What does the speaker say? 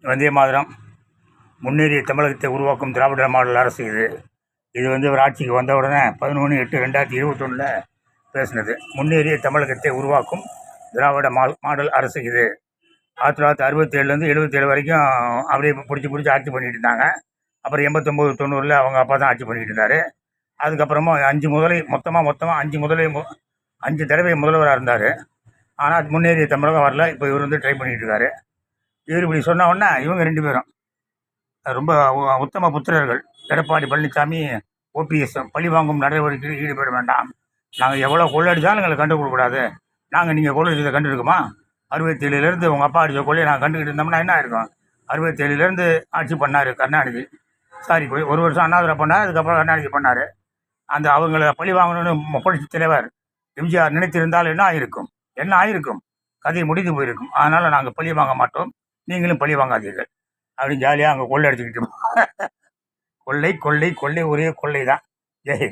வந்தே மாதிரம். முன்னேறிய தமிழகத்தை உருவாக்கும் திராவிட மாடல் அரசு இது. இது வந்து ஒரு ஆட்சிக்கு வந்த உடனே பதினொன்று எட்டு ரெண்டாயிரத்தி இருபத்தொன்னில் பேசினது. முன்னேறிய தமிழகத்தை உருவாக்கும் திராவிட மா மாடல் அரசு இது. ஆயிரத்தி தொள்ளாயிரத்தி அறுபத்தேழுலேருந்து எழுபத்தேழு வரைக்கும் அப்படியே பிடிச்சி பிடிச்சி ஆட்சி பண்ணிட்டு இருந்தாங்க. அப்புறம் எண்பத்தொம்போது தொண்ணூறில் அவங்க அப்பா தான் ஆட்சி பண்ணிட்டு இருந்தார். அதுக்கப்புறமா அஞ்சு முதலை மொத்தமாக மொத்தமாக அஞ்சு முதலை மு- அஞ்சு தடவை முதல்வராக இருந்தார். ஆனால் முன்னேறிய தமிழகம் வரல. இப்போ இவர் வந்து ட்ரை பண்ணிகிட்டு இருக்காரு. இவர் இப்படி சொன்ன இவங்க ரெண்டு பேரும். ரொம்ப உத்தம புத்திரர்கள். எடப்பாடி பழனிசாமி ஓபிஎஸ் பழி வாங்கும் நடவடிக்கையில் ஈடுபட வேண்டாம். நாங்கள் எவ்வளோ கொள்ளடிச்சாலும் எங்களை கண்டுபிடக்கூடாது நாங்கள் நீங்கள் கொள்ளடிச்சதை கண்டுருக்குமா? அறுபத்தேழுலேருந்து உங்கள் அப்பா அடித்த கொள்ளையை நாங்கள் கண்டுக்கிட்டு இருந்தோம்னா என்ன இருக்கும்? அறுபத்தேழுலேருந்து ஆட்சி பண்ணார் கருணாநிதி. சாரி போய் ஒரு வருஷம் அண்ணாதுரை பண்ணார் அதுக்கப்புறம் கருணாநிதி பண்ணார். அந்த அவங்கள பழி வாங்கணும்னு புரட்சி தலைவர் எம்ஜிஆர் நினைத்திருந்தால் என்ன ஆயிருக்கும்? என்ன ஆயிருக்கும்? கதை முடிந்து போயிருக்கும். அதனால் நாங்கள் பழி வாங்க மாட்டோம். நீங்களும் பழி வாங்காதீர்கள். அப்படின்னு ஜாலியாக அங்கே கொள்ளை அடிச்சுக்கிட்டு கொள்ளை கொள்ளை கொள்ளை ஒரே கொள்ளை தான் ஜெய்